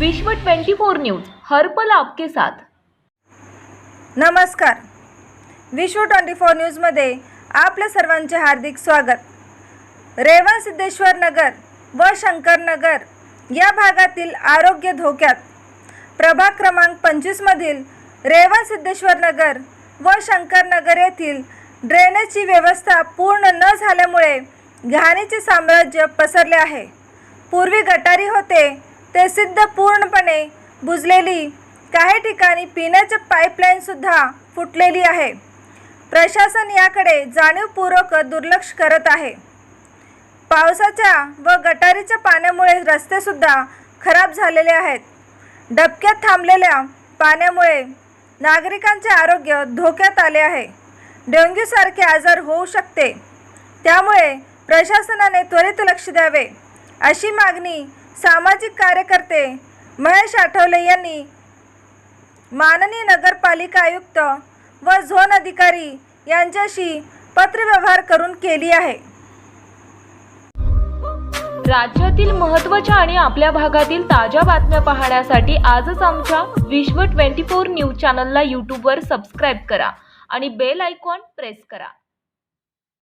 विश्व 24 न्यूज हर्पल आपके साथ. नमस्कार. विश्व ट्वेंटी फोर न्यूजमध्ये आपल्या सर्वांचे हार्दिक स्वागत. रेवा सिद्धेश्वर नगर व शंकरनगर या भागातील आरोग्य धोक्यात. प्रभाग क्रमांक पंचवीसमधील रेवा सिद्धेश्वर नगर व शंकरनगर येथील ड्रेनेजची व्यवस्था पूर्ण न झाल्यामुळे घाणीचे साम्राज्य पसरले आहे. पूर्वी गटारी होते ते सिद्ध पूर्णपणे बुजलेली. काही ठिकाणी पिण्याचे पाईपलाईनसुद्धा फुटलेली आहे. प्रशासन याकडे जाणीवपूर्वक दुर्लक्ष करत आहे. पावसाच्या व गटारीच्या पाण्यामुळे रस्तेसुद्धा खराब झालेले आहेत. डबक्यात थांबलेल्या पाण्यामुळे नागरिकांचे आरोग्य धोक्यात आले आहे. डेंग्यूसारखे आजार होऊ शकते. त्यामुळे प्रशासनाने त्वरित लक्ष द्यावे अशी मागणी सामाजिक कार्यकर्ते महेश आठवले यांनी माननीय नगरपालिका आयुक्त व झोन अधिकारी यांच्याशी पत्रव्यवहार करून केली आहे. राज्यातील महत्त्वाच्या आणि आपल्या भागातील ताज्या बातम्या पाहण्यासाठी आजच आमच्या विश्व 24 न्यूज चॅनलला यूट्यूबवर सबस्क्राईब करा आणि बेल आयकॉन प्रेस करा.